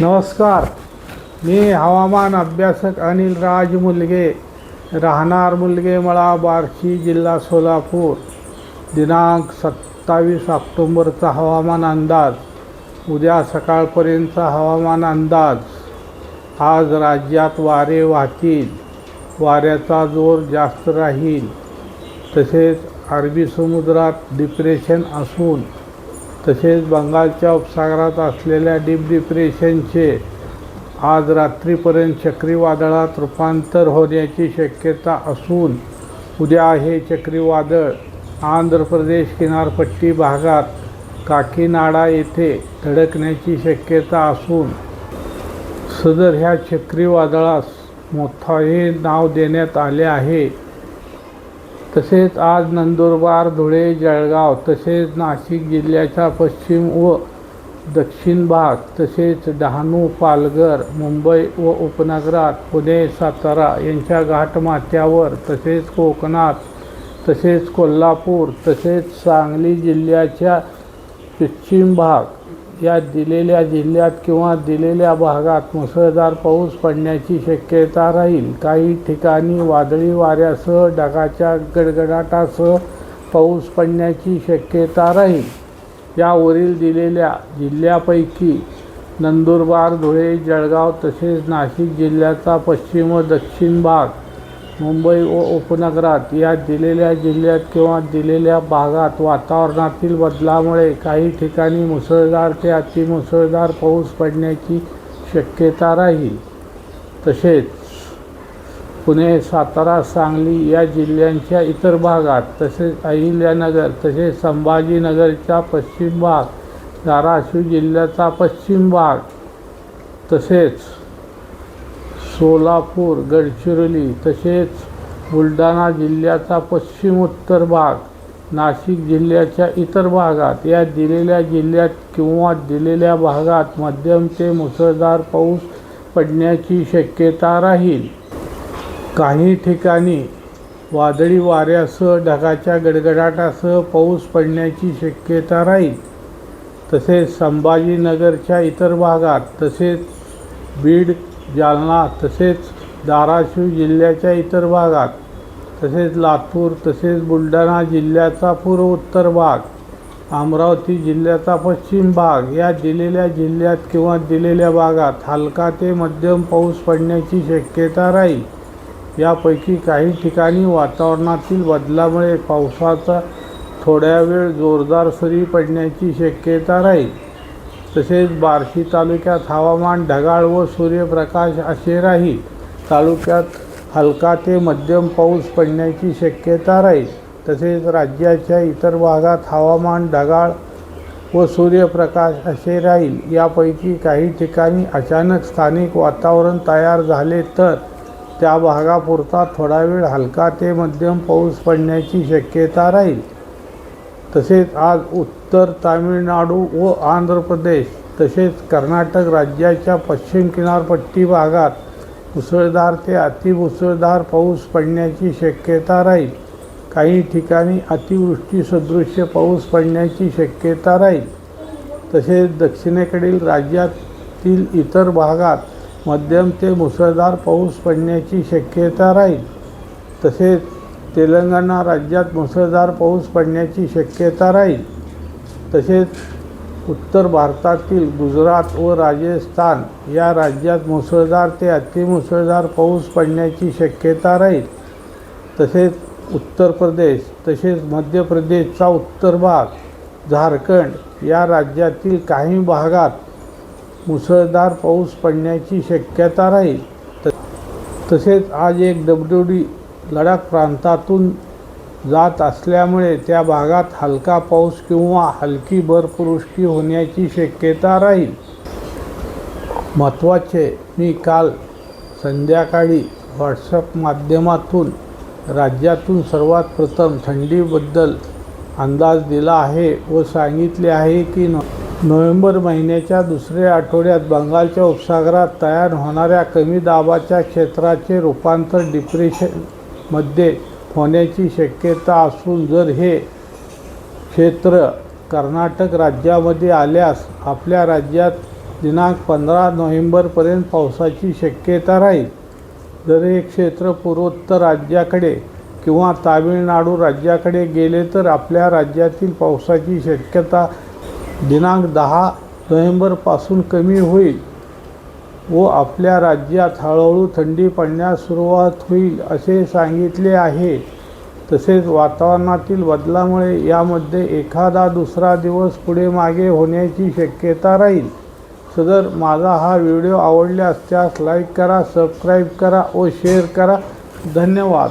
नमस्कार. मी हवामान अभ्यासक अनिल राज मुलगे. राहणार मुलगे मला बार्शी जिल्हा सोलापूर. दिनांक सत्तावीस ऑक्टोंबरचा हवामान अंदाज. उद्या सकाळपर्यंतचा हवामान अंदाज. आज राज्यात वारे वाहतील. वाऱ्याचा जोर जास्त राहील. तसेच अरबी समुद्रात डिप्रेशन असून तसेच बंगालच्या उपसागरात असलेल्या डीप डिप्रेशनचे आज रात्रीपर्यंत चक्रीवादळात रूपांतर होण्याची शक्यता असून उद्या हे चक्रीवादळ आंध्र प्रदेश किनारपट्टी भागात काकीनाडा येथे धडकण्याची शक्यता असून सदर ह्या चक्रीवादळास मोठा नाव देण्यात आले आहे. तसेच आज नंदुरबार धुळे जळगाव तसेच नाशिक जिल्ह्याचा पश्चिम व दक्षिण भाग तसेच डहाणू पालघर मुंबई व उपनगरात पुणे सातारा यांच्या घाटमाथ्यावर तसेच कोकणात तसेच कोल्हापूर तसेच सांगली जिल्ह्याच्या पश्चिम भाग या दिलेल्या जिल्ह्यात किंवा दिलेल्या भागात मुसळधार पाऊस पडण्याची शक्यता राहील. काही ठिकाणी वादळी वाऱ्यासह ढगाच्या गडगडाटासह पाऊस पडण्याची शक्यता राहील. यावरील दिलेल्या जिल्ह्यापैकी नंदुरबार धुळे जळगाव तसेच नाशिक जिल्ह्याचा पश्चिम व दक्षिण भाग मुंबई व उपनगरात या दिलेल्या जिल्ह्यात किंवा दिलेल्या भागात वातावरणातील बदलामुळे काही ठिकाणी मुसळधार ते अतिमुसळधार पाऊस पडण्याची शक्यता राहील. तसेच पुणे सातारा सांगली या जिल्ह्यांच्या इतर भागात तसेच अहिल्यानगर तसेच संभाजीनगरचा पश्चिम भाग धाराशिव जिल्ह्याचा पश्चिम भाग तसेच सोलापूर गडचिरोली तसेच बुलढाणा जिल्ह्याचा पश्चिम उत्तर भाग नाशिक जिल्ह्याच्या इतर भागात या दिलेल्या जिल्ह्यात किंवा दिलेल्या भागात मध्यम ते मुसळधार पाऊस पडण्याची शक्यता राहील. काही ठिकाणी वादळी वाऱ्यासह ढगाच्या गडगडाटासह पाऊस पडण्याची शक्यता राहील. तसेच संभाजीनगरच्या इतर भागात तसेच बीड जालना तसेच धाराशिव जिल्ह्याच्या इतर भागात तसेच लातूर तसेच बुलढाणा जिल्ह्याचा पूर्व उत्तर भाग अमरावती जिल्ह्याचा पश्चिम भाग या दिलेल्या जिल्ह्यात किंवा दिलेल्या भागात हलका ते मध्यम पाऊस पडण्याची शक्यता राहील. यापैकी काही ठिकाणी वातावरणातील बदलामुळे पावसाचा थोड्या वेळ जोरदार सरी पडण्याची शक्यता राहील. तसेच बार्शी तालुक्यात हवामान ढगाळ व सूर्यप्रकाश असे राहील तालुक्यात हलका ते मध्यम पाऊस पडण्याची शक्यता राहील. तसेच राज्याच्या इतर भागात हवामान ढगाळ व सूर्यप्रकाश असे राहील. यापैकी काही ठिकाणी अचानक स्थानिक वातावरण तयार झाले तर त्या भागापुरता थोडा वेळ हलका ते मध्यम पाऊस पडण्याची शक्यता राहील. तसेच आज उत्तर तामिळनाडू व आंध्र प्रदेश तसेच कर्नाटक राज्याच्या पश्चिम किनारपट्टी भागात मुसळधार ते अतिमुसळधार पाऊस पडण्याची शक्यता राहील. काही ठिकाणी अतिवृष्टी सदृश्य पाऊस पडण्याची शक्यता राहील. तसेच दक्षिणेकडील राज्यातील इतर भागात मध्यम ते मुसळधार पाऊस पडण्याची शक्यता राहील. तसेच तेलंगणा राज्यात मुसळधार पाऊस पडण्याची शक्यता राहील. तसेच उत्तर भारतातील गुजरात व राजस्थान या राज्यात मुसळधार ते अतिमुसळधार पाऊस पडण्याची शक्यता राहील. तसेच उत्तर प्रदेश तसेच मध्य प्रदेशचा उत्तर भाग झारखंड या राज्यातील काही भागात मुसळधार पाऊस पडण्याची शक्यता राहील. त तसेच आज एक डब्ल्यू डी लडाख प्रांतातून जात असल्यामुळे त्या भागात हलका पाऊस किंवा हलकी बर्फवृष्टी होण्याची शक्यता राहील. महत्त्वाचे मी काल संध्याकाळी व्हॉट्सअप माध्यमातून राज्यातून सर्वात प्रथम थंडीबद्दल अंदाज दिला आहे व सांगितले आहे की नो नोव्हेंबर महिन्याच्या दुसऱ्या आठवड्यात बंगालच्या उपसागरात तयार होणाऱ्या कमी दाबाच्या क्षेत्राचे रूपांतर डिप्रेशन मध्ये होण्याची शक्यता असून जर हे क्षेत्र कर्नाटक राज्यामध्ये आल्यास आपल्या राज्यात दिनांक पंधरा नोव्हेंबरपर्यंत पावसाची शक्यता राहील. जर हे क्षेत्र पूर्वोत्तर राज्याकडे किंवा तामिळनाडू राज्याकडे गेले तर आपल्या राज्यातील पावसाची शक्यता दिनांक दहा नोव्हेंबरपासून कमी होईल. व आपल्या राज्यात हळूहळू थंडी पडण्यास सुरुवात होईल असे सांगितले आहे. तसेच वातावरणातील बदलामुळे यामध्ये एखादा दुसरा दिवस पुढे मागे होण्याची शक्यता राहील. सदर माझा हा व्हिडिओ आवडल्यास त्यास लाईक करा सबस्क्राईब करा व शेअर करा. धन्यवाद.